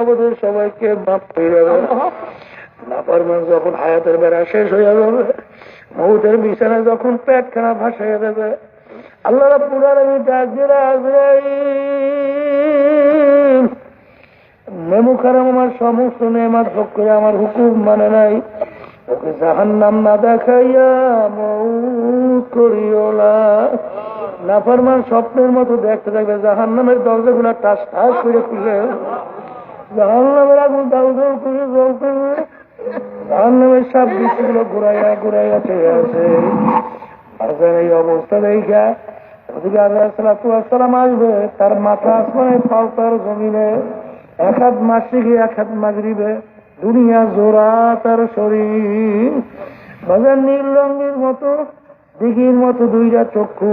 আমাদের সবাইকে যখন হায়াতের বেড়া শেষ হয়ে যাবে যখন পেটখানা ভাসাইয়া দেবে, আল্লাহ নেমু খারাম আমার সমস্ত নেমাত ভোগ করে আমার হুকুম মানে নাই। ওকে জাহান নাম না দেখাইয়া মৌ করিও না। নাফারমান স্বপ্নের মতো দেখতে থাকবে জাহান নামের দরজা গুলা টাস টাস করে খুলে। জাহান নামের আগুন দাউ দাউ করে জ্বলতে জাহান নামের সব বৃষ্টিগুলো ঘুরাইয়া ঘুরাইয়া চলে আসে। আর এই অবস্থা দেখা ওদিকে আল্লাহাম আসবে, তার মাথা আসমানে, পাও তার জমিনে। এক হাত মাসিকে, এক হাত মাগরিবে। দুনিয়া জোড়া তার শরীর। বাজার নীল রঙের মতো, দিঘির মতো দুইটা চক্ষু।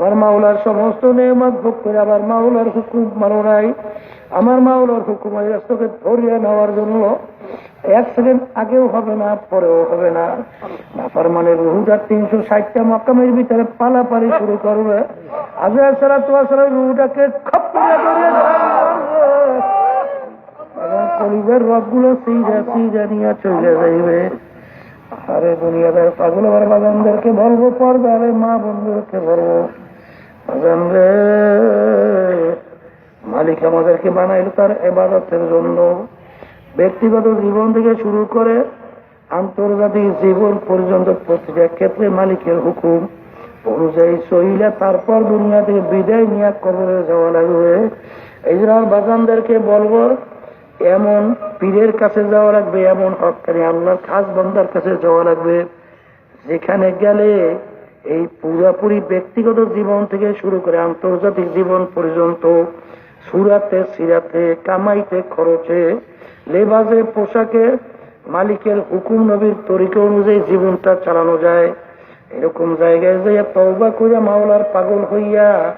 আমার মাওলার সমস্ত নিয়মত ভোগ করে আবার মাওলার হুকুম মানো নাই। আমার মাওলার হুকুম রাস্তাকে ধরিয়ে নেওয়ার জন্য এক সেকেন্ড আগেও হবে না, পরেও হবে না। নাফার মানে রুহুটার তিনশো ষাটটা মকামের ভিতরে পালাপালি শুরু করবে। আজহার সারা তো আসলে রুহুটাকে খপ পরিবার রবগুলো সিজা সিজা নিয়ে চলে যাইবে। আরে দুনিয়াদার পাগল আবার বাগানদেরকে বলব পর্বে আরে মা বন্ধুদেরকে বলব। মালিক আমাদেরকে বানাইলো তার এবাদতের জন্য। ব্যক্তিগত জীবন থেকে শুরু করে আন্তর্জাতিক জীবন পর্যন্ত প্রতিটা ক্ষেত্রে মালিকের হুকুম অনুযায়ী চইলে তারপর দুনিয়া থেকে বিদায় নিয়ে কবরে যাওয়া লাগবে। এই জন্য বাগানদেরকে বলব, এমন পীরের কাছে যাওয়া লাগবে, এমন হকানি আল্লাহর খাস বন্দার কাছে যাওয়া লাগবে। যেখানে গেলে এই পুরাপুরি ব্যক্তিগত জীবন থেকে শুরু করে আন্তর্জাতিক জীবন পর্যন্ত, সুরাতে, সিরাতে, কামাইতে, খরচে, লেবাজে, পোশাকে মালিকের হুকুম নবীর তরিকা অনুযায়ী জীবনটা চালানো যায়। এরকম জায়গায় যাইয়া তওবা মাওলার পাগল হইয়া,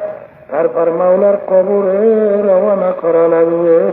তারপর মাওলার কবরে রওনা করা লাগবে।